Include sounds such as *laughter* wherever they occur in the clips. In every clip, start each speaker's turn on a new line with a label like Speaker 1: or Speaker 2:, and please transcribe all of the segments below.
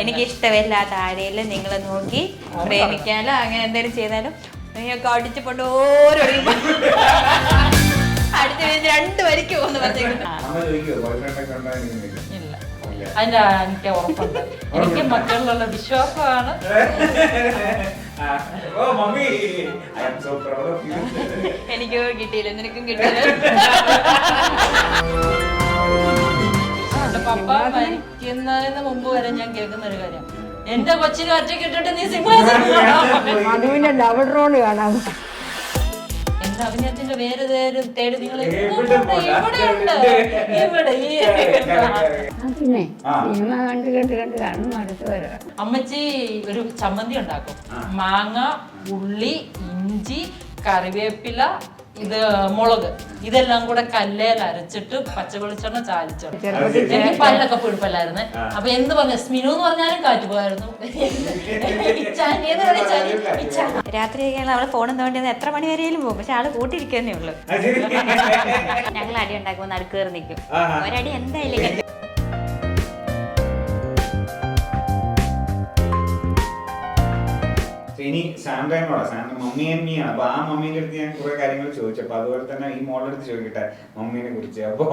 Speaker 1: എനിക്ക് ഇഷ്ടമില്ലാത്ത ആരെയും നിങ്ങൾ നോക്കി പ്രേമിക്കാനോ അങ്ങനെ എന്തെങ്കിലും ചെയ്താലും നിങ്ങൾക്ക് അടിച്ചു കൊണ്ട് ഓരോ അടുത്ത രണ്ടു രണ്ട് വരിക്ക് പോകുന്നു.
Speaker 2: ഇല്ല. അതിന്റെ എനിക്ക് ഉറപ്പുണ്ട്. എനിക്ക് മക്കളിലുള്ള വിശ്വാസമാണ്.
Speaker 3: ഓ mummy. I am so proud
Speaker 1: എനിക്ക് കിട്ടിയില്ല നിനക്കും കിട്ടിയില്ല. *laughs*
Speaker 2: പപ്പ മരിക്കുന്നതിന് മുമ്പ് വരെ ഞാൻ കേൾക്കുന്ന ഒരു കാര്യം. എന്റെ കൊച്ചിനെ ഒറ്റയ്ക്ക് ഇട്ടിട്ട് നീ സിംഹാസനം
Speaker 4: മധുവിന്റെ ഡബിൾ റോഡ് കാണാം
Speaker 2: എന്റെ അഭിനയത്തിന്റെ പേര് തേടി തേടി നിങ്ങൾ
Speaker 3: എവിടെ
Speaker 2: ഉണ്ട് ഇവിടെ ഈ
Speaker 4: പിന്നെ. സിനിമ കണ്ട് കണ്ട് കണ്ട് കാണും അടുത്ത് വരാം.
Speaker 2: അമ്മച്ചി ഒരു ചമ്മന്തി ഉണ്ടാക്കും. മാങ്ങ ഉള്ളി ഇഞ്ചി കറിവേപ്പില ഇത് മുളക്. ഇതെല്ലാം കൂടെ കല്ലേൽ അരച്ചിട്ട് പച്ചവെളിച്ചെണ്ണ ചാലിച്ചു.
Speaker 4: ചെറുപ്പത്തിൽ
Speaker 2: എനിക്ക് പല്ലൊക്കെ പിടിപ്പല്ലായിരുന്നു
Speaker 3: ആ.
Speaker 2: അപ്പൊ എന്ത് പറഞ്ഞു? സ്മിനു എന്ന് പറഞ്ഞാലും കാറ്റ് പോയായിരുന്നു.
Speaker 1: രാത്രി അവൾ ഫോണും തോണ്ടിയത് എത്ര മണി വരെയും പോകും. പക്ഷെ ആൾ കൂട്ടിരിക്കുന്നേ ഉള്ളു. ഞങ്ങൾ അടി ഉണ്ടാക്കുമ്പോൾ നടുക്കേറി നിൽക്കും. ഒരടി എന്തായാലും കിട്ടും.
Speaker 3: ഇനി സാൻഡ്രനോടാ സാൻഡ്ര മമ്മി അമ്മിയാണ് അപ്പൊ ആ മമ്മീന്റെ അടുത്ത് ഞാൻ കുറെ കാര്യങ്ങൾ ചോദിച്ചു അപ്പൊ അതുപോലെ തന്നെ ഈ മോളുടെ അടുത്ത് ചോദിക്കട്ടെ മമ്മീനെ കുറിച്ച്. അപ്പൊ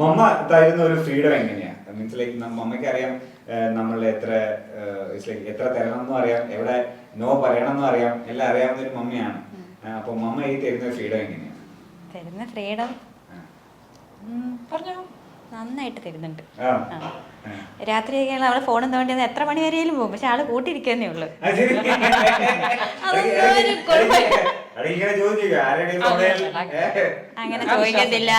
Speaker 3: മമ്മ തരുന്ന ഒരു ഫ്രീഡം എങ്ങനെയാ? മീൻസ് ലൈക്ക് മമ്മയ്ക്ക് അറിയാം നമ്മൾ എത്ര ലൈക്ക് എത്ര തരണം എന്നും അറിയാം എവിടെ നോ പറയണം എന്നും അറിയാം എല്ലാം അറിയാവുന്ന ഒരു മമ്മിയാണ്. അപ്പൊ മമ്മ ഈ തരുന്ന ഫ്രീഡം എങ്ങനെയാ?
Speaker 1: തരുന്ന ഫ്രീഡം.
Speaker 2: പറഞ്ഞോ.
Speaker 1: നന്നായിട്ട് തരുന്നുണ്ട്.
Speaker 3: രാത്രി
Speaker 1: ആ.
Speaker 3: ആ.
Speaker 1: രാത്രി അവൾ ഫോണും തോണ്ടി എത്ര മണി വരെയും പോകും. പക്ഷെ ആൾ കൂട്ടിരിക്കുന്നേ ഉള്ളു. അങ്ങനെ ചോദിക്കത്തില്ല.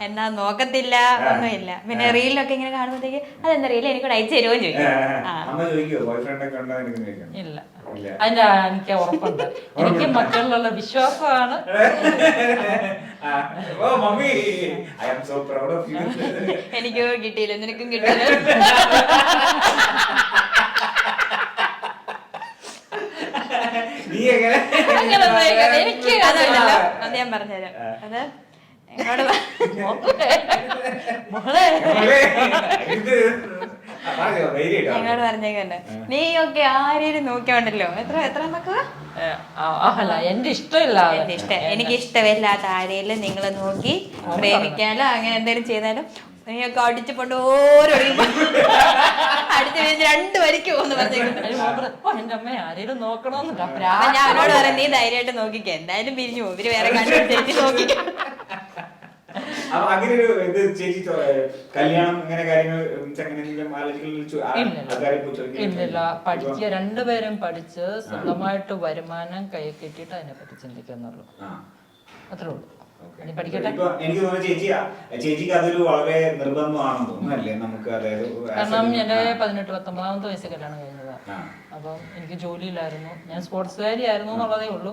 Speaker 1: എന്നാ നോക്കത്തില്ല. ഒന്നുമില്ല. പിന്നെ റീലൊക്കെ ഇങ്ങനെ കാണുമ്പോഴത്തേക്ക് അതെന്താ റീൽ എനിക്ക് അയച്ചു തരുമോ ചോദിക്കും.
Speaker 2: ഇല്ല. അതിന്റെ എനിക്ക് ഉറപ്പുണ്ട്? എനിക്ക് മക്കളിലുള്ള വിശ്വാസമാണ്. *laughs*
Speaker 3: ഓ mummy. I am so proud of you
Speaker 1: എനിക്ക് കിട്ടിയില്ല നിനക്കും കിട്ടിയില്ല.
Speaker 3: നീ എങ്ങനെ? *laughs*
Speaker 2: എനിക്ക്
Speaker 1: അതല്ലല്ലോ അത് ഞാൻ പറഞ്ഞുതരാം. അത് എന്നോട് *laughs*
Speaker 2: മോളെ. *laughs*
Speaker 1: ഞങ്ങളോട് പറഞ്ഞേക്കണ്ട് നീ ഒക്കെ ആരെയും നോക്കിയോണ്ടല്ലോ? എത്ര എത്ര
Speaker 2: അല്ല എന്റെ ഇഷ്ടമില്ല
Speaker 1: എന്റെ ഇഷ്ടം. എനിക്ക് ഇഷ്ടമില്ലാത്ത ആരെയും നിങ്ങൾ നോക്കി പ്രേമിക്കാനോ അങ്ങനെ എന്തെങ്കിലും ചെയ്താലും നീയൊക്കെ അടിച്ചു കൊണ്ട് ഓരോ അടിച്ചു രണ്ടു രണ്ട് വരിക്ക് പോകുന്നു ഞാനോട്
Speaker 2: അതിന് മോൻ പറഞ്ഞു, "ഓ, എന്റെ അമ്മ ആരെയും നോക്കണമെന്നില്ല
Speaker 1: അപ്പൊ ഞാൻ അവനോട് പറയാം നീ ധൈര്യമായിട്ട് നോക്കിക്ക. എന്തായാലും പിരിഞ്ഞു പോകും ഇവർ വേറെ *laughs* കണ്ടു നോക്കിക്ക.
Speaker 3: അപ്പൊ അങ്ങനെ ഒരു ഇത് ചേച്ചി കല്യാണം അങ്ങനെ കാര്യങ്ങൾ
Speaker 2: ഇല്ലില്ല. പഠിക്കുക രണ്ടുപേരും പഠിച്ച് സ്വന്തമായിട്ട് വരുമാനം കൈ കെട്ടിട്ട് അതിനെ പറ്റി ചിന്തിക്കുന്നുള്ളൂ അത്രേ ഉള്ളൂ.
Speaker 3: എനിക്ക് തോന്നുന്നു ചേച്ചി ചേച്ചിക്ക് അതൊരു വളരെ നിർബന്ധമാണെന്ന് തോന്നുന്നല്ലേ നമുക്ക് അതായത്
Speaker 2: കാരണം എന്റെ. പതിനെട്ട് പത്തൊമ്പതാമത്തെ വയസ്സിൽ കല്യാണം കഴിഞ്ഞതാ. അപ്പം എനിക്ക് ജോലിയില്ലായിരുന്നു. ഞാൻ സ്പോർട്സുകാരി ആയിരുന്നു എന്നുള്ളതേ ഉള്ളൂ.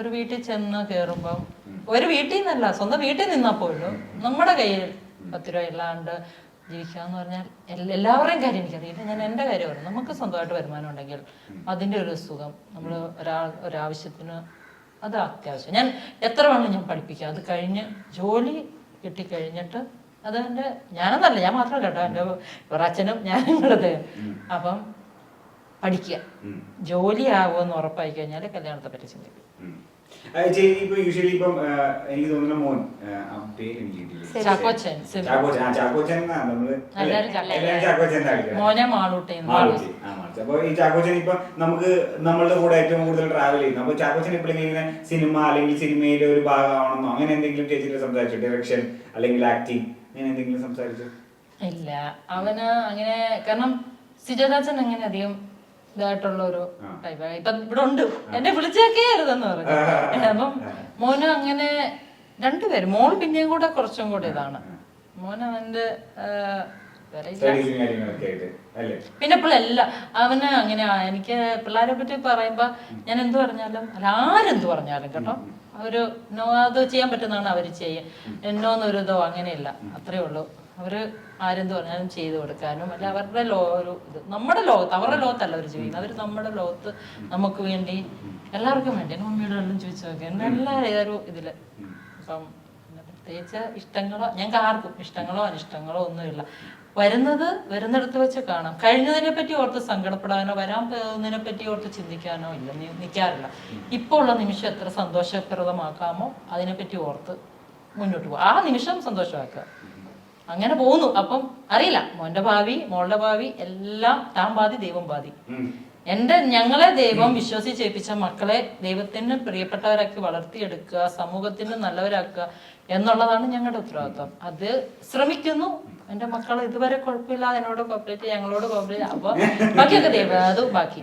Speaker 2: ഒരു വീട്ടിൽ ചെന്ന് കയറുമ്പം ഒരു വീട്ടിൽ നിന്നല്ല സ്വന്തം വീട്ടിൽ നിന്നാ പോലും നമ്മുടെ കയ്യിൽ പത്ത് രൂപ ഇല്ലാണ്ട് ജീവിക്കാന്ന് പറഞ്ഞാൽ എല്ലാവരുടെയും കാര്യം എനിക്കറിയില്ല ഞാൻ എന്റെ കാര്യം പറഞ്ഞു നമുക്ക് സ്വന്തമായിട്ട് വരുമാനം ഉണ്ടെങ്കിൽ അതിന്റെ ഒരു സുഖം നമ്മൾ ഒരാൾ ഒരാവശ്യത്തിന് അത് അത്യാവശ്യം. ഞാൻ എത്ര വേണം ഞാൻ പഠിപ്പിക്കാം? അത് കഴിഞ്ഞ് ജോലി കിട്ടിക്കഴിഞ്ഞിട്ട് അത് എന്റെ ഞാനെന്നല്ല ഞാൻ മാത്രം കേട്ടോ എന്റെ അച്ഛനും ഞാനും കൂടെ അപ്പം പഠിക്കുക. ജോലി ആവുമെന്ന് ഉറപ്പായി കഴിഞ്ഞാൽ കല്യാണത്തെ പറ്റി ചിന്തിക്കും.
Speaker 3: ചേച്ചി ഇപ്പൊ യൂഷ്വലി ഇപ്പം എനിക്ക് തോന്നുന്ന മോൻ പേര് എനിക്ക്.
Speaker 2: ചാക്കോച്ചൻ.
Speaker 3: ചാക്കോച്ചൻ നമ്മൾ?
Speaker 2: എല്ലാവരും. മോനെ മാളൂട്ടി.
Speaker 3: അപ്പൊ ഈ ചാക്കോച്ചൻ ഇപ്പൊ നമുക്ക് നമ്മളുടെ കൂടെ ഏറ്റവും കൂടുതൽ ട്രാവൽ ചെയ്യുന്നു അപ്പൊ ചാക്കോച്ചൻ എപ്പോഴെങ്കിലും ഇങ്ങനെ സിനിമ അല്ലെങ്കിൽ സിനിമയിലെ ഒരു ഭാഗമാണെന്നോ അങ്ങനെ എന്തെങ്കിലും ചേച്ചിയുടെ സംസാരിച്ചു ഡയറക്ഷൻ അല്ലെങ്കിൽ ആക്ടിങ് അങ്ങനെ എന്തെങ്കിലും സംസാരിച്ചു
Speaker 2: ഇല്ല അവന് അങ്ങനെ കാരണം സിജോദാസൻ അങ്ങനെ അധികം ഇതായിട്ടുള്ള ഒരു. ടൈപ്പ് ഇപ്പൊ ഇവിടെ ഉണ്ട്. എന്നെ വിളിച്ചേക്കേ പറഞ്ഞു അപ്പം മോന് അങ്ങനെ രണ്ടുപേരും മോൾ പിന്നെയും കൂടെ കുറച്ചും കൂടെ ഇതാണ്. മോന് അവന്റെ പിന്നെ ഇപ്പോഴല്ല അവന് അങ്ങനെ എനിക്ക് പിള്ളേരെ പറ്റി പറയുമ്പോ ഞാൻ എന്ത് പറഞ്ഞാലും അല്ല ആരെന്ത് പറഞ്ഞാലും കേട്ടോ. അവർ നോ അത് ചെയ്യാൻ പറ്റുന്നതാണ് അവർ ചെയ്യുക എന്നോന്നൊരു ഇതോ അങ്ങനെയില്ല. അത്രേ ഉള്ളൂ. അവർ ആരെന്ത് പറഞ്ഞാലും ചെയ്തു കൊടുക്കാനും അല്ല അവരുടെ ലോ ഒരു ഇത്. നമ്മുടെ ലോകത്ത് അവരുടെ ലോകത്തല്ല അവർ ജീവിക്കുന്നത്. അവർ നമ്മുടെ ലോകത്ത് നമുക്ക് വേണ്ടി എല്ലാവർക്കും വേണ്ടി എന്റെ മമ്മിയുടെ എല്ലാം ചോദിച്ചു നോക്കി. എന്റെ എല്ലാ ഇതിൽ അപ്പം പ്രത്യേകിച്ച് ഇഷ്ടങ്ങളോ ഞങ്ങൾക്ക് ആർക്കും ഇഷ്ടങ്ങളോ അനിഷ്ടങ്ങളോ ഒന്നുമില്ല. വരുന്നത് വരുന്നിടത്ത് വെച്ച് കാണാം. കഴിഞ്ഞതിനെ പറ്റി ഓർത്ത് സങ്കടപ്പെടാനോ വരാൻ പോകുന്നതിനെ പറ്റി ഓർത്ത് ചിന്തിക്കാനോ ഇല്ല. നിൽക്കാറില്ല ഇപ്പോൾ ഉള്ള നിമിഷം എത്ര സന്തോഷപ്രദമാക്കാമോ അതിനെപ്പറ്റി ഓർത്ത് മുന്നോട്ട് പോകും ആ നിമിഷം സന്തോഷമാക്കുക. അങ്ങനെ പോകുന്നു. അപ്പം അറിയില്ല. മോന്റെ ഭാവി മോളുടെ ഭാവി എല്ലാം താൻ ബാധി ദൈവം ബാധി. എന്റെ ഞങ്ങളെ ദൈവം വിശ്വസിച്ചേൽപ്പിച്ച മക്കളെ ദൈവത്തിന് പ്രിയപ്പെട്ടവരാക്കി വളർത്തിയെടുക്കുക സമൂഹത്തിന് നല്ലവരാക്കുക എന്നുള്ളതാണ് ഞങ്ങളുടെ ഉത്തരവാദിത്വം. അത് ശ്രമിക്കുന്നു. എന്റെ മക്കൾ ഇതുവരെ കുഴപ്പമില്ലാതെ എന്നോട് കോപ്പറേറ്റ് ഞങ്ങളോട് കോപ്പറേറ്റ് അപ്പൊ ബാക്കിയൊക്കെ ദൈവം അത് ബാക്കി.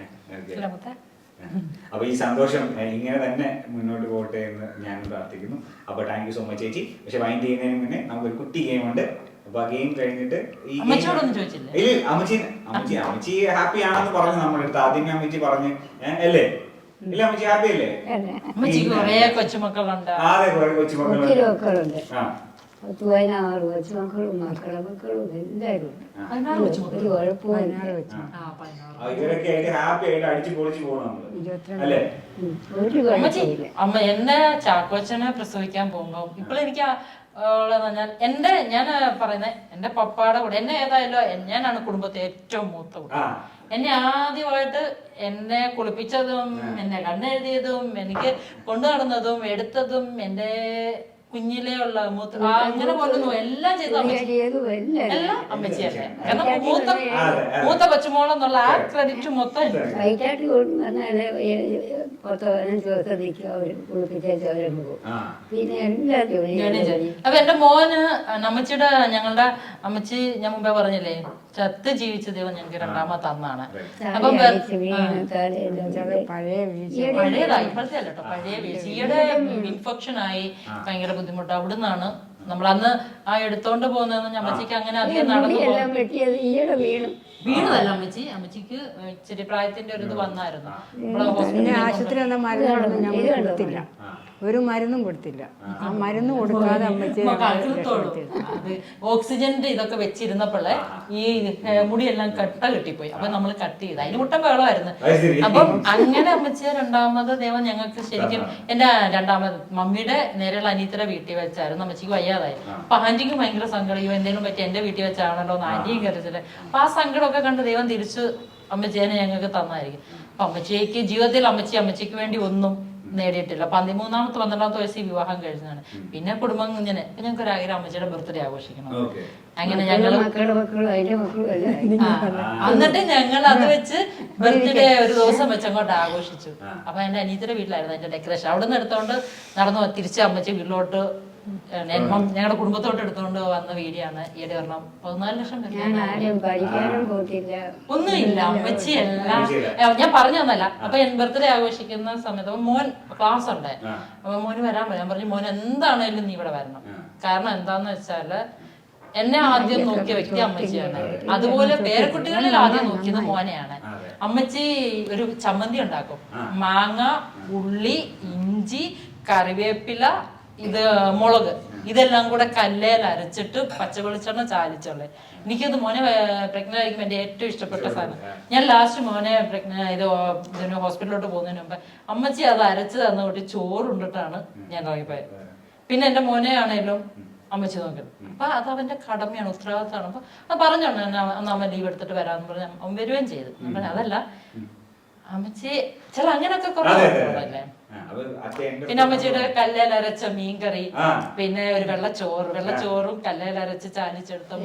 Speaker 3: അപ്പൊ ഈ സന്തോഷം ഇങ്ങനെ തന്നെ മുന്നോട്ട് പോകട്ടെ എന്ന് ഞാൻ പ്രാർത്ഥിക്കുന്നു. അപ്പൊ താങ്ക് യു സോ മച്ച് ചേച്ചി. പക്ഷെ വൈൻഡ് ചെയ്യുന്നതിന് മുന്നേ നമുക്കൊരു കുട്ടി ഗെയിം ഉണ്ട്. അപ്പൊ ആ ഗെയിം കഴിഞ്ഞിട്ട് ഈ game-
Speaker 2: അമ്മച്ചിയോടൊന്നും ചോദിച്ചില്ലേ?
Speaker 3: ഇല്ല അമ്മച്ചി അമ്മച്ചി അമ്മച്ചി ഹാപ്പി ആണെന്ന് പറഞ്ഞു നമ്മുടെ അടുത്ത്. ആദ്യമേ അമ്മച്ചി പറഞ്ഞ് അല്ലേ? ഇല്ല അമ്മച്ചി ഹാപ്പി അല്ലേ?
Speaker 2: അമ്മച്ചിക്ക് കുറേ കൊച്ചുമക്കളുണ്ട്.
Speaker 3: ആ, അതെ കുറെ കൊച്ചുമക്കളുണ്ട്.
Speaker 4: മക്കളുണ്ട്.
Speaker 3: ആ.
Speaker 4: പത്ത് പതിനാറ് കൊച്ചുമക്കളും മക്കളെ മക്കളും എല്ലാവരും ഉണ്ട്.
Speaker 2: പതിനാറ്
Speaker 4: ഒരു
Speaker 2: കൊച്ചുമക്കൾ
Speaker 4: കുഴപ്പമില്ല
Speaker 2: ആ. പതിനാറ്
Speaker 3: ആ, ഇവരൊക്കെ ആയിട്ട് ഹാപ്പി ആയിട്ട് അടിച്ചു പൊളിച്ച് പോകണം നമ്മൾ. അല്ലേ?
Speaker 4: ഉം. ഒരു
Speaker 2: അമ്മച്ചി
Speaker 4: കുഴപ്പമില്ല
Speaker 2: അമ്മ എന്നെ ചാക്കോച്ചനെ പ്രസവിക്കാൻ പോകുമ്പോ ഇപ്പോൾ എനിക്ക് ആ, പറഞ്ഞാൽ എന്റെ ഞാൻ പറയുന്നത് എന്റെ പപ്പാടെ കൂടെ എന്നെ ഏതായാലും ഞാനാണ് കുടുംബത്തെ ഏറ്റവും മൂത്ത
Speaker 3: കൂടെ
Speaker 2: എന്നെ ആദ്യമായിട്ട് എന്നെ കുളിപ്പിച്ചതും എന്നെ കണ്ണെഴുതിയതും എനിക്ക് കൊണ്ടു നടന്നതും എടുത്തതും എന്റെ കുഞ്ഞിലേ ഉള്ള മൂത്ത ആ, അങ്ങനെ പോലും എല്ലാം ചെയ്ത അമ്മച്ചി.
Speaker 4: എല്ലാം
Speaker 2: അമ്മച്ചിയല്ലേ കാരണം മൂത്ത. മൂത്ത കൊച്ചുമോളെന്നുള്ള ആ ക്രെഡിറ്റ് മൊത്തം എനിക്ക്.
Speaker 4: വൈറ്റാട്ടി കൊണ്ടുവന്നാൽ പത്ത് പതിനഞ്ച് ദിവസം നിൽക്കും. അവർ കുളിപ്പിച്ചേച്ച് അവരങ്ങ് പോകും.
Speaker 3: ആ.
Speaker 4: പിന്നെ എല്ലാ ജോലിയും.
Speaker 2: അപ്പൊ എന്റെ മോന് അമ്മച്ചിയുടെ ഞങ്ങളുടെ അമ്മച്ചി ഞാൻ മുമ്പേ പറഞ്ഞില്ലേ? ചത്ത് ജീവിച്ച ദൈവം ഞങ്ങൾക്ക് രണ്ടാമത് തന്നാണ്. അപ്പം പഴയതാ ഇപ്പോഴത്തെ അല്ല കേട്ടോ പഴയ വീഴ്ച. ഈയിടെ ഇൻഫെക്ഷൻ ആയി ഭയങ്കര ബുദ്ധിമുട്ട്. അവിടുന്നാണ് നമ്മൾ അന്ന് ആ എടുത്തോണ്ട് പോകുന്നതെന്ന് അമ്മച്ചിക്ക് അങ്ങനെ അധികം നടന്നു വീണതല്ല അമ്മച്ചി. അമ്മച്ചിക്ക് ഇച്ചിരി പ്രായത്തിന്റെ ഒരു ഇത് വന്നായിരുന്നു.
Speaker 5: ആശുപത്രി ഒരു മരുന്നും കൊടുത്തില്ല. ആ. മരുന്ന് കൊടുക്കാതെ അമ്മച്ചി
Speaker 2: അത് ഓക്സിജന്റെ ഇതൊക്കെ വെച്ചിരുന്നപ്പോഴേ ഈ മുടിയെല്ലാം കട്ട കെട്ടിപ്പോയി. അപ്പൊ നമ്മൾ കട്ട് ചെയ്ത്. അതിന് മുട്ടം വേളമായിരുന്നു അപ്പം അങ്ങനെ അമ്മച്ചിയെ രണ്ടാമത് ദൈവം ഞങ്ങൾക്ക് ശരിക്കും എന്റെ രണ്ടാമത് മമ്മിയുടെ നേരെയുള്ള അനീത്തയുടെ വീട്ടിൽ വെച്ചായിരുന്നു അമ്മച്ചിക്ക് വയ്യാതായി. അപ്പൊ ആന്റിക്ക് ഭയങ്കര സങ്കടം. എന്തെങ്കിലും പറ്റി? എന്റെ വീട്ടിൽ വെച്ചാണല്ലോ എന്ന് ആന്റിയും കരുതൽ അപ്പൊ ആ സങ്കടമൊക്കെ കണ്ട് ദൈവം തിരിച്ചു അമ്മച്ചേനെ ഞങ്ങൾക്ക് തന്നായിരിക്കും. അപ്പൊ അമ്മച്ചിക്ക് ജീവിതത്തിൽ അമ്മച്ചി അമ്മച്ചിക്ക് വേണ്ടി ഒന്നും നേടിയിട്ടില്ല. പതിമൂന്നാമത്തെ പന്ത്രണ്ടാമത്തെ വയസ്സിൽ വിവാഹം കഴിഞ്ഞതാണ് പിന്നെ കുടുംബം ഇങ്ങനെ ഞങ്ങൾക്ക് ഒരു ആഗ്രഹം അമ്മച്ചിയുടെ ബർത്ത്ഡേ ആഘോഷിക്കണം. അങ്ങനെ ഞങ്ങൾ എന്നിട്ട് ഞങ്ങൾ അത് വെച്ച് ബർത്ത്ഡേ ഒരു ദിവസം വെച്ച് അങ്ങോട്ട് ആഘോഷിച്ചു. അപ്പൊ എന്റെ അനീതിയുടെ വീട്ടിലായിരുന്നു എന്റെ ഡെക്കറേഷൻ അവിടെ നിന്ന് എടുത്തോണ്ട് നടന്നു തിരിച്ച് അമ്മച്ചി വീട്ടിലോട്ട് ഞങ്ങളുടെ കുടുംബത്തോട്ട് എടുത്തോണ്ട് വന്ന വീഡിയോ ആണ് ഈയിടെ ഒരെണ്ണം. പതിനാല് ലക്ഷം ഒന്നുമില്ല അമ്മച്ചി എല്ലാം ഞാൻ പറഞ്ഞു തന്നല്ല. അപ്പൊ എൻ ബർത്ത്ഡേ ആഘോഷിക്കുന്ന സമയത്ത് അപ്പൊ മോൻ ക്ലാസ് ഉണ്ട് അപ്പൊ മോന് വരാൻ പറ്റും ഞാൻ പറഞ്ഞു മോൻ എന്താണേലും നീ ഇവിടെ വരണം. കാരണം എന്താന്ന് വെച്ചാൽ എന്നെ ആദ്യം നോക്കിയ വ്യക്തി അമ്മച്ചിയാണ്. അതുപോലെ പേരക്കുട്ടികളിൽ ആദ്യം നോക്കിയത് മോനെയാണ്. അമ്മച്ചി ഒരു ചമ്മന്തി ഉണ്ടാക്കും. മാങ്ങ ഉള്ളി ഇഞ്ചി കറിവേപ്പില ഇത് മുളക്. ഇതെല്ലാം കൂടെ കല്ലേൽ അരച്ചിട്ട് പച്ചവെളിച്ചെണ്ണ ചാലിച്ചുള്ളത് എനിക്കത് മോനെ പ്രഗ്നന്റ് ആയിരിക്കും എന്റെ ഏറ്റവും ഇഷ്ടപ്പെട്ട സാധനം. ഞാൻ ലാസ്റ്റ് മോനെ പ്രഗ്ന ഇത് ഹോസ്പിറ്റലിലോട്ട് പോകുന്നതിന് മുമ്പ് അമ്മച്ചി അത് അരച്ച് തന്ന കൂട്ടി ചോറുണ്ടിട്ടാണ് ഞാൻ ഇറങ്ങിപ്പോയത്. പിന്നെ എന്റെ മോനെ ആണേലും അമ്മച്ചി നോക്കുന്നത് അപ്പൊ അത് അവന്റെ കടമയാണ് ഉത്തരവാദിത്തമാണ്. അപ്പൊ അത് പറഞ്ഞോണ്ട് അന്ന് അമ്മ ലീവ് എടുത്തിട്ട് വരാന്ന് പറഞ്ഞ അവൻ വരികയും ചെയ്തു. അതല്ല അമ്മച്ചി ചില അങ്ങനെയൊക്കെ
Speaker 3: കുറവല്ലേ
Speaker 2: പിന്നെ അമ്മച്ചിയുടെ കല്ലേൽ അരച്ച മീൻകറി. പിന്നെ ഒരു വെള്ളച്ചോറ് വെള്ളച്ചോറും കല്ലേൽ അരച്ച്
Speaker 4: ചാനിച്ചെടുത്തു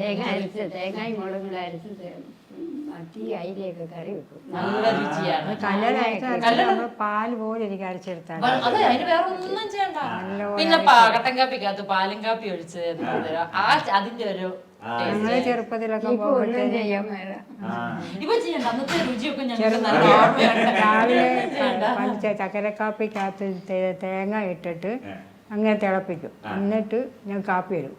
Speaker 2: നല്ല രുചിയാണ്.
Speaker 5: പാൽ പോലെ എനിക്ക് അരച്ചെടുത്താൽ
Speaker 2: അതെ അതിന് വേറെ ഒന്നും ചെയ്യണ്ട പിന്നെ കട്ടൻ കാപ്പിക്കകത്ത് പാലും കാപ്പി ഒഴിച്ച് ആ അതിന്റെ ഒരു
Speaker 5: ഞങ്ങൾ ചെറുപ്പത്തിലൊക്കെ
Speaker 4: ഒന്നും ചെയ്യാൻ
Speaker 2: ഇപ്പൊ ചെയ്യണ്ട അന്നത്തെ രുചിയൊക്കെ ഞങ്ങൾക്ക് നല്ല ഓർമ്മയുണ്ട്.
Speaker 5: രാവിലെ. പണ്ട് ചക്കരക്കാപ്പിക്കകത്ത് തേ- തേങ്ങ ഇട്ടിട്ട് അങ്ങനെ തിളപ്പിക്കും. എന്നിട്ട് ഞാൻ കാപ്പി വരും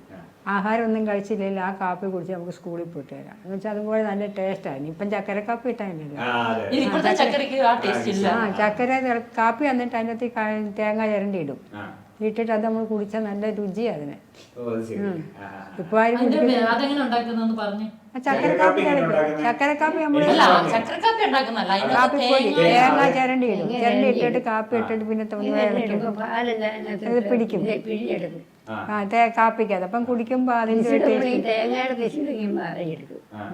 Speaker 5: ആഹാരം ഒന്നും കഴിച്ചില്ലെങ്കിൽ ആ കാപ്പി കുടിച്ച് നമുക്ക് സ്കൂളിൽ പോയിട്ട് വരാം. എന്ന് വെച്ചാൽ അതുപോലെ നല്ല ടേസ്റ്റാണ് ഇപ്പം ചക്കരക്കാപ്പി കാപ്പി
Speaker 3: ആ അതെ.
Speaker 2: ഇപ്പോഴത്തെ ചക്കരക്ക് ആ ടേസ്റ്റ് ഇല്ല.
Speaker 5: ആ ചക്കര തിള- കാപ്പി വന്നിട്ട് അതിനകത്ത് ക- തേങ്ങ ചിരണ്ടി ഇടും.
Speaker 3: ആ.
Speaker 5: ഇട്ടിട്ട് അത് നമ്മൾ കുടിച്ചാൽ നല്ല രുചിയാണ് അതിന്. ഇപ്പൊ ചക്കരക്കാപ്പി
Speaker 2: അതിന്റെ മേ- അതെങ്ങനെ ഉണ്ടാക്കുന്നതെന്ന് പറഞ്ഞു.
Speaker 5: ചക്കര കാപ്പി
Speaker 3: എങ്ങനെ
Speaker 5: ചക്കര കാപ്പി നമ്മൾ കാപ്പിപ്പൊടി
Speaker 2: തേങ്ങ
Speaker 5: ചിരണ്ടി ഇടും. ചിരണ്ടി ഇട്ടിട്ട് കാപ്പി ഇട്ടിട്ട് പിന്നെ ഇത് പിടിക്കും.
Speaker 3: ആ.
Speaker 5: തേ കാപ്പിക്കത് അപ്പം കുടിക്കുമ്പോൾ
Speaker 4: അതിന്റെ തേങ്ങയുടെ
Speaker 3: ആ.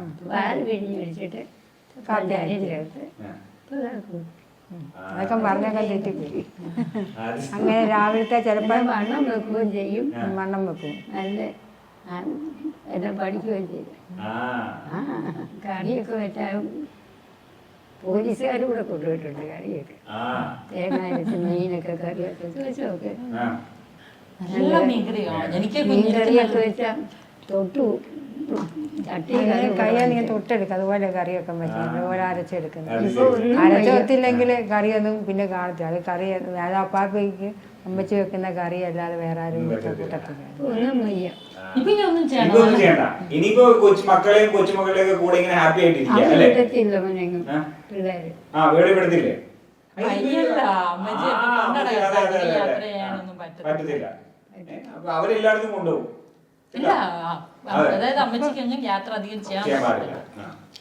Speaker 5: അതൊക്കെ പറഞ്ഞൊക്കെ തെറ്റിപ്പോയി. അങ്ങനെ രാവിലത്തെ ചിലപ്പോൾ
Speaker 4: വണ്ണം വെക്കുകയും ചെയ്യും.
Speaker 5: വണ്ണം വെക്കും.
Speaker 4: നല്ല എല്ലാം പഠിക്കുകയും ചെയ്യും.
Speaker 3: ആ.
Speaker 4: ആ കറിയൊക്കെ വെച്ചാൽ പോലീസുകാർ കൂടെ കൊണ്ടുപോയിട്ടുണ്ട് കറിയൊക്കെ
Speaker 3: ആ.
Speaker 4: തേങ്ങ അരച്ച് മീനൊക്കെ കറിയൊക്കെ ചോദിച്ചൊക്കെ
Speaker 3: ആ.
Speaker 2: നല്ല മീൻകറിയാണ് എനിക്ക്
Speaker 4: മീൻ
Speaker 2: കുഞ്ഞിലേക്ക്
Speaker 4: കറിയൊക്കെ വെച്ചാൽ തൊട്ടു
Speaker 5: നീ തൊട്ടെടുക്കും. അതുപോലെ കറിയൊക്കെ വെച്ച് അതുപോലെ അരച്ചെടുക്കുന്നത്. അരച്ചെടുത്തില്ലെങ്കിൽ കറിയൊന്നും പിന്നെ കാണത്തില്ല. അത് കറി അത് അപ്പാപ്പയ്ക്ക് അമ്മച്ചി വെക്കുന്ന കറി അല്ലാതെ വേറെ ആരും കൂട്ടത്തില്ല.
Speaker 3: ഇനിയിപ്പോ കൊച്ചു മക്കളെയും കൊച്ചുമക്കളെയും കൂടെ ഇങ്ങനെ ഹാപ്പി
Speaker 2: പറ്റത്തില്ല.
Speaker 3: അപ്പൊ അവരെല്ലായിടത്തും കൊണ്ടുപോകും.
Speaker 2: ഇല്ല. അതായത് അമ്മച്ചിക്ക് യാത്ര അധികം ചെയ്യാൻ പറ്റില്ല.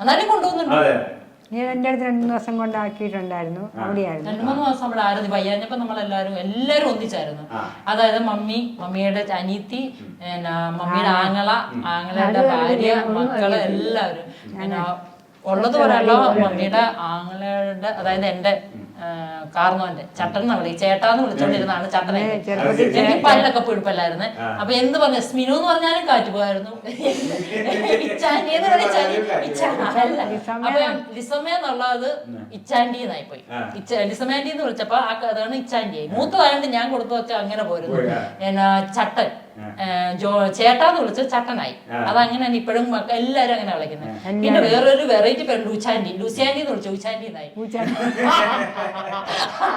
Speaker 2: എന്നാലും കൊണ്ടുപോകുന്നുണ്ട്
Speaker 5: നീ എന്റെ അടുത്ത് രണ്ട് ദിവസം കൊണ്ടാക്കിയിട്ടുണ്ടായിരുന്നു അവിടെയായിരുന്നു.
Speaker 2: രണ്ടു മൂന്ന് മാസം അവിടെ ആയിരുന്നു. വയ്യാഞ്ഞപ്പോ നമ്മളെല്ലാരും എല്ലാരും ഒന്നിച്ചായിരുന്നു. അതായത് മമ്മി മമ്മിയുടെ അനീത്തി പിന്നെ മമ്മിയുടെ ആങ്ങള ആങ്ങളയുടെ ഭാര്യ
Speaker 4: മക്കൾ
Speaker 2: എല്ലാവരും. പിന്നെ ഉള്ളത് പറയാലോ മമ്മിയുടെ ആങ്ങളയുടെ അതായത് എന്റെ കാർന്നോന്റെ. ചട്ടൻ എന്നാ വിളി? ചേട്ടാന്ന് വിളിച്ചോണ്ടിരുന്നാണ് ചട്ടനെ. എനിക്ക് പല്ലൊക്കെ പിടിപ്പല്ലായിരുന്നേ. അപ്പൊ എന്ത് പറഞ്ഞു? സ്മിനു എന്ന് പറഞ്ഞാലും കാറ്റ് പോയായിരുന്നു. ഇച്ചാൻഡി എന്ന് വിളിച്ചാൽ ഇച്ചാ അല്ല അപ്പൊ ലിസമ്മ എന്നുള്ളത് ഇച്ചാൻഡി എന്നായി പോയി. ലിസമാൻഡി എന്ന് വിളിച്ചപ്പോ അതാണ് ഇച്ചാൻഡി ആയി മൂത്തതായോണ്ട് ഞാൻ കൊടുത്തൊക്കെ അങ്ങനെ പോരുന്നു.
Speaker 3: പോയി, ആ.
Speaker 2: ചട്ടൻ. ചേട്ടാന്ന് വിളിച്ച് ചട്ടനായി.
Speaker 3: അത്
Speaker 2: അതങ്ങനെ തന്നെ ഇപ്പോഴും എല്ലാരും അങ്ങനെ വിളിക്കുന്നത് പിന്നെ വേറൊരു വെറൈറ്റി പേര് ലൂച്ചാൻഡി ലൂസിയാൻഡി എന്ന് വിളിച്ചു ഉച്ചാൻഡി എന്നായി.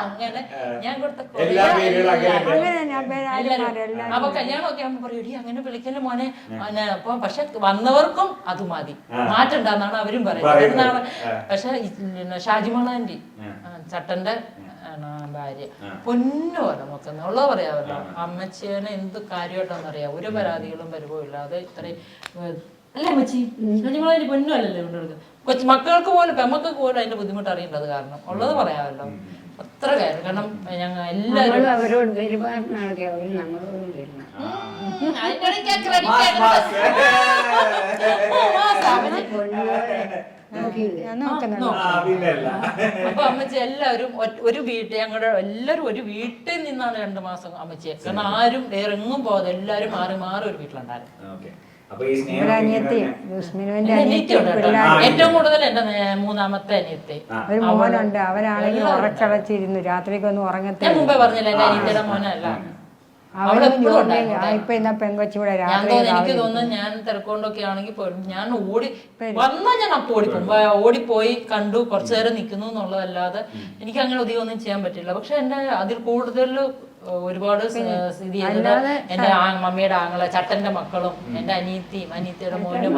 Speaker 2: അങ്ങനെ ഞാൻ കൊടുത്ത അപ്പൊ കല്യാണമൊക്കെ ആകുമ്പോ പറയും "എടീ, അങ്ങനെ വിളിക്കൽ മോനെ? മോനെ." അപ്പൊ പക്ഷെ വന്നവർക്കും അത് മതി. മാറ്റണ്ടെന്നാണ് അവരും പറയുന്നത്. പക്ഷെ
Speaker 3: ആ.
Speaker 2: ചട്ടന്റെ ആണ് ഭാര്യ. പൊന്നു പോലെ നോക്കുന്നത് ഉള്ളത് പറയാമല്ലോ അമ്മച്ചേനെ എന്ത് കാര്യമായിട്ടാണെന്നറിയാം ഒരു പരാതികളും പരിഭവം ഇല്ലാതെ ഇത്രയും അല്ലേ അമ്മച്ചി ഷാജിമോളാന്റി പൊന്നു അല്ലല്ലേ കൊണ്ടുവരുന്നത് കൊച്ചു മക്കൾക്ക് പോലും പെമ്മക്കൾക്ക് പോലും അതിന്റെ ബുദ്ധിമുട്ട് അറിയേണ്ടത് കാരണം ഉള്ളത് പറയാമല്ലോ അത്ര കാര്യം കാരണം ഞങ്ങൾ എല്ലാവരും
Speaker 4: അവരോട് അവർ നമ്മളോട്
Speaker 5: ഞാൻ നോക്കുന്നുണ്ട്
Speaker 2: അപ്പൊ അമ്മച്ചി എല്ലാവരും ഒരു വീട്ടിൽ ഞങ്ങളുടെ എല്ലാവരും ഒരു വീട്ടിൽ നിന്നാണ് രണ്ടു മാസം അമ്മച്ചിയെ. കാരണം ആരും വേറെ എങ്ങും പോകാതെ എല്ലാവരും മാറി മാറി ഒരു വീട്ടിലുണ്ടായിരുന്നു.
Speaker 3: ഓക്കെ. അപ്പൊ ഈ സ്നേഹം
Speaker 5: ഒരു അനിയത്തി
Speaker 3: ഇങ്ങനെ-
Speaker 5: ലുസ്മിനുവിന്റെ
Speaker 2: എന്റെ
Speaker 5: അനിയത്തി
Speaker 2: അനിയത്തി ഉണ്ട് കേട്ടോ.
Speaker 5: പിള്ളേർ
Speaker 3: ആ,
Speaker 2: ഏറ്റവും കൂടുതൽ എന്റെ നേ- മൂന്നാമത്തെ അനിയത്തി.
Speaker 3: ആ.
Speaker 5: ഒരു മോനുണ്ട്. അവനാണെങ്കിൽ ഉറച്ചടച്ചിരുന്നു രാത്രിക്ക് ഒന്നും
Speaker 2: ഞാൻ
Speaker 5: ഉറങ്ങത്തില്ല
Speaker 2: മുമ്പേ പറഞ്ഞില്ല എന്റെ അനിയത്തിയുടെ മോനല്ല.
Speaker 5: ഇപ്പൊ ഇന്ന പെങ്കൊച്ചിവിടെ
Speaker 2: എനിക്ക് തോന്നുന്നു ഞാൻ തിരക്കൊണ്ടൊക്കെ ആണെങ്കിൽ പോലും ഞാൻ ഓടി വന്നാ ഞാൻ അപ്പൊ ഓടിപ്പോകും. ഓടിപ്പോയി കണ്ടു കുറച്ചു നേരം നിൽക്കുന്നു എന്നുള്ളതല്ലാതെ എനിക്ക് അങ്ങനെ അധികം ഒന്നും ചെയ്യാൻ പറ്റില്ല. പക്ഷെ എന്റെ അതിൽ കൂടുതൽ ഒരുപാട് സ്ഥിതി ചെയ്തത് എന്റെ മമ്മിയുടെ ആങ്ങളെ ചട്ടന്റെ മക്കളും എന്റെ അനിയത്തിയും അനിയത്തിയുടെ മോനും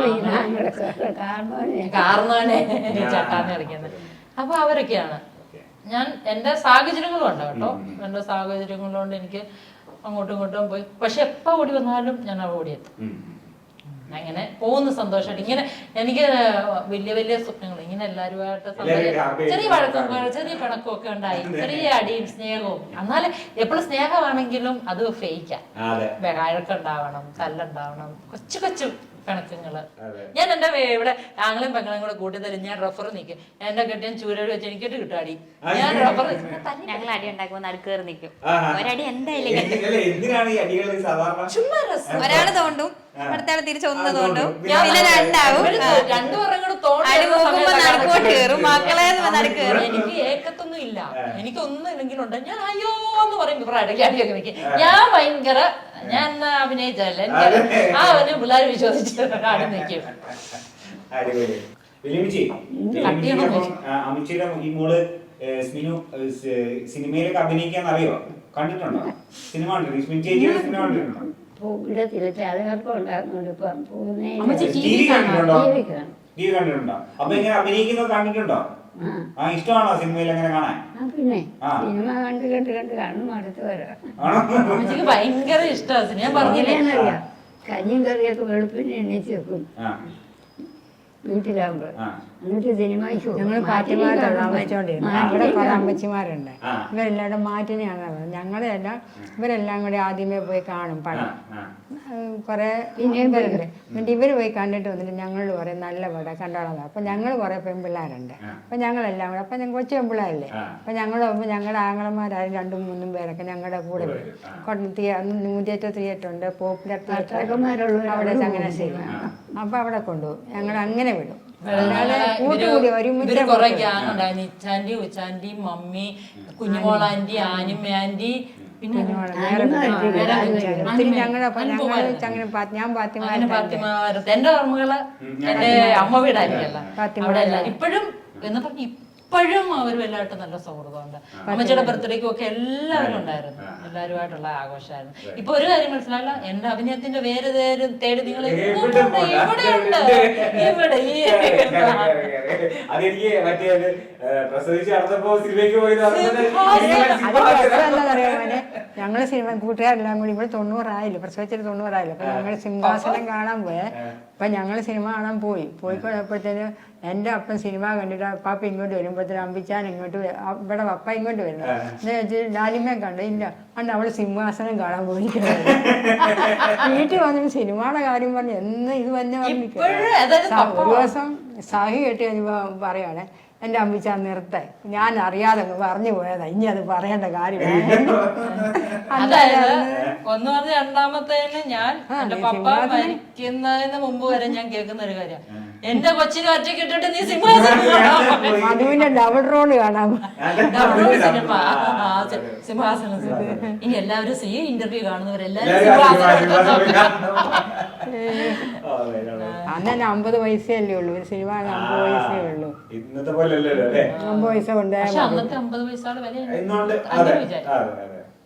Speaker 2: കാർന്നാണ് ചട്ടാന്ന് കളിക്കുന്നത് അപ്പൊ അവരൊക്കെയാണ്. ഞാൻ എന്റെ സാഹചര്യങ്ങളും ഉണ്ട് കേട്ടോ. എന്റെ സാഹചര്യങ്ങളുണ്ട്. എനിക്ക് അങ്ങോട്ടും ഇങ്ങോട്ടും പോയി. പക്ഷെ എപ്പോ ഓടി വന്നാലും ഞാൻ അവിടെ ഓടിയെത്തും അങ്ങനെ പോകുന്ന സന്തോഷമായിട്ട് ഇങ്ങനെ എനിക്ക് വലിയ വലിയ സ്വപ്നങ്ങൾ ഇങ്ങനെ എല്ലാവരുമായിട്ട് ചെറിയ വഴക്കും ചെറിയ പിണക്കും ഒക്കെ ഉണ്ടായി ചെറിയ അടിയും സ്നേഹവും. എന്നാലും എപ്പോഴും സ്നേഹമാണെങ്കിലും അത് ഫേക്കാം വഴക്കുണ്ടാവണം തല്ലുണ്ടാവണം കൊച്ചു കൊച്ചു
Speaker 3: പിണക്കങ്ങൾ
Speaker 2: ഞാൻ എന്റെ ഇവിടെ ആങ്ങളും പെങ്ങളും കൂടെ കൂട്ടി തരും. ഞാൻ റഫർ നിൽക്കും എന്റെ കെട്ടിയൻ ചൂരടി വെച്ച് എനിക്കിട്ട് കിട്ടാടി. ഞാൻ റഫർ
Speaker 1: ഞങ്ങൾ അടി ഉണ്ടാക്കുമ്പോൾ നടുക്ക് കയറി നിൽക്കും. ഒരടി എന്തായാലും
Speaker 2: ചുമ്മാ രസം.
Speaker 1: ഒരാൾ തോണ്ടും തിരിച്ചു വന്നതുകൊണ്ട് ഒന്ന്
Speaker 3: ആ,
Speaker 1: തോണ്ടും
Speaker 3: തോണ്ടും.
Speaker 1: പിന്നെ രണ്ടാവും. ആ.
Speaker 2: രണ്ടുപേരും കൂടെ സമയത്താണ്
Speaker 1: നടുക്കോട്ട് കയറും. മക്കളെ നടുക്ക്
Speaker 2: എനിക്ക് ഏക്കത്തൊന്നും ഇല്ല. എനിക്ക് ഒന്നും ഇല്ലെങ്കിലും ഉണ്ട്? ഞാൻ അയ്യോ എന്ന് പറയും. ഇവരുടെ നിൽക്കും ഞാൻ ഭയങ്കര ഞാൻ അഭിനയിച്ചല്ല എനിക്ക് ആ അവന് പിള്ളേർ വിശ്വസിച്ച് അവിടെ നിൽക്കും.
Speaker 3: അമ്മച്ചിയുടെ ഈ മോൾ സ്മിനു സിനിമയിലൊക്കെ അഭിനയിക്കാൻ അറിയോ കണ്ടിട്ടുണ്ടോ? സിനിമ കണ്ടിട്ടുണ്ടോ? സിനിമ കണ്ടിട്ടുണ്ടോ?
Speaker 4: ഇടത്തില്ല ചതകർപ്പം ഉണ്ടാകുന്നുണ്ട്. ഇപ്പം
Speaker 2: അമ്മച്ചി
Speaker 4: പോകുന്നേ
Speaker 2: TV
Speaker 3: ടി വി കണ്ടിട്ടുണ്ടോ?
Speaker 4: TV കാണും.
Speaker 3: ടി വി കണ്ടിട്ടുണ്ടോ? അപ്പൊ ഇങ്ങനെ അഭിനയിക്കുന്നത് കണ്ടിട്ടുണ്ടോ?
Speaker 4: ആ.
Speaker 3: ആ ഇഷ്ടമാണോ സിനിമയിൽ അങ്ങനെ കാണാൻ?
Speaker 4: ആ പിന്നെ
Speaker 3: ആ.
Speaker 4: സിനിമ കണ്ട് കണ്ട് കണ്ട് കണ്ണും അടുത്ത് വരാം.
Speaker 3: ആണോ?
Speaker 2: അമ്മച്ചിക്ക് ഭയങ്കര ഇഷ്ടമാണ് ഞാൻ പറഞ്ഞില്ലേ?
Speaker 4: എങ്ങനെയാണെന്നറിയാം കഞ്ഞിയും കറിയൊക്കെ വെളുപ്പിന് എണ്ണീച്ച് വെക്കും.
Speaker 3: ആ.
Speaker 4: വീട്ടിലാകുമ്പോൾ
Speaker 3: ആ.
Speaker 4: എന്നിട്ട്.
Speaker 5: ഞങ്ങൾ
Speaker 4: മാറ്റിനെ
Speaker 5: അവിടെ കുറെ
Speaker 4: അമ്പച്ചിമാരുണ്ട്
Speaker 5: അമ്മച്ചിമാരുണ്ട്. ഇവരെല്ലാവരും മാറ്റിനെയാണ് പറഞ്ഞത് ഞങ്ങളെല്ലാം ഇവരെല്ലാം കൂടി ആദ്യമേ പോയി കാണും പടം. കുറെ ഇവരുണ്ട് എന്നിട്ട് ഇവർ പോയി കണ്ടിട്ട് വന്നിട്ട് ഞങ്ങളോട് പറയും നല്ല പടം കണ്ടോളാം. അപ്പം ഞങ്ങൾ കുറെ പെൺപിള്ളേരുണ്ട്.
Speaker 3: അപ്പൊ
Speaker 5: അപ്പം ഞങ്ങളെല്ലാം കൂടെ അപ്പം ഞങ്ങൾ കൊച്ചു പെൺപിള്ളേരല്ലേ? അപ്പൊ ഞങ്ങൾ ഞങ്ങളുടെ ആങ്ങളമാരായാലും രണ്ടും മൂന്നും പേരൊക്കെ ഞങ്ങളുടെ കൂടെ വരും. തിയേറ്റർ തിയേറ്റർ ഉണ്ട് പോപ്പുലർ തിയേറ്റർ അവിടെ ചങ്ങനാശ്ശേരി അപ്പം അവിടെ കൊണ്ടുപോകും. ഞങ്ങൾ അങ്ങനെ വിടും. ഞങ്ങൾ
Speaker 2: ഇവർ കുറെ. ഗ്യാങ് ഉണ്ടായിരുന്നു Ichanti Uchanti mummy Kunjumol aunty Anima aunty പിന്നെ
Speaker 5: ഞാൻ
Speaker 2: എന്റെ
Speaker 3: ഓർമ്മകൾ
Speaker 2: എന്റെ അമ്മ വീടായിരിക്കല്ല. അവിടെ. ഇപ്പോഴും എന്ന് പറഞ്ഞ ഇപ്പോഴും അവരും വലുതായിട്ട് നല്ല സൗഹൃദമുണ്ട്. അമ്മച്ചിയുടെ ബർത്ത്ഡേക്കും ഒക്കെ എല്ലാവരും ഉണ്ടായിരുന്നു. എല്ലാവരുമായിട്ടുള്ള ആഘോഷമായിരുന്നു. ഇപ്പൊ ഒരു കാര്യം മനസ്സിലായില്ല. എന്റെ അഭിനയത്തിന്റെ വേറെ തേര് തേടി നിങ്ങൾ? ഇവിടെയുണ്ട് ഇവിടെ ഈ
Speaker 3: അതെനിക്ക് മറ്റേ അത്, ഏ, പ്രസവിച്ച് നടന്നപ്പോ സിനിമയ്ക്ക് പോയി
Speaker 5: ഞങ്ങൾ സിനിമ കൂട്ടുകാരെല്ലാം കൂടി ഇവിടെ തൊണ്ണൂറായില്ല പ്രസവിച്ചിട്ട് തൊണ്ണൂറായില്ല. അപ്പൊ ഞങ്ങൾ സിംഹാസനം കാണാൻ പോയെ. അപ്പൊ ഞങ്ങൾ സിനിമ കാണാൻ പോയി. പോയി കഴിഞ്ഞപ്പോഴത്തേന് എന്റെ അപ്പൻ സിനിമ കണ്ടിട്ട് പാപ്പ ഇങ്ങോട്ട് വരുമ്പോഴത്തേന് അമ്പിച്ചാൻ ഇങ്ങോട്ട് ഇവിടെ പപ്പ ഇങ്ങോട്ട് വരുന്നു എന്ന് വെച്ചാൽ ലാലിമയെ കണ്ടു. ഇല്ല അന്ന് അവൾ സിംഹാസനം കാണാൻ പോയി *laughs* വീട്ടിൽ വന്നിട്ട് സിനിമയുടെ കാര്യം പറഞ്ഞു എന്ന് ഇത് തന്നെ സ-
Speaker 2: പപ്പ
Speaker 5: ഒരു ദിവസം സാഹി കേട്ട് കഴിഞ്ഞപ്പോ പറയാണ് എന്റെ അമ്പിച്ച നിർത്തെ. ഞാൻ അറിയാതെ പറഞ്ഞു പോയതാ. ഇനി അത് പറയേണ്ട കാര്യമില്ല
Speaker 2: അതായത് ഒന്ന് പറഞ്ഞ രണ്ടാമത്തേന് ഞാൻ എന്റെ പപ്പ മരിക്കുന്നതിന് മുമ്പ് വരെ ഞാൻ കേൾക്കുന്ന ഒരു കാര്യം എന്റെ കൊച്ചിനെ ഒറ്റയ്ക്ക് ഇട്ടിട്ട് നീ സിംഹാസനം
Speaker 5: മധുവിന്റെ ഡബിൾ റോൾ കാണാം
Speaker 2: സിനിമ. സിംഹാസനം ഇനി എല്ലാവരും സി ഇന്റർവ്യൂ കാണുന്നവരെല്ലാവരും
Speaker 5: അന്ന അമ്പത് വയസ്സേ ഉള്ളൂ. ഒരു സിനിമ അമ്പത് വയസ്സേ ഉള്ളൂ.
Speaker 3: ഇന്നത്തെ പോലെ
Speaker 5: അമ്പത് പൈസ കൊണ്ടേ
Speaker 2: പക്ഷെ അന്നത്തെ അമ്പത് പൈസയുടെ വില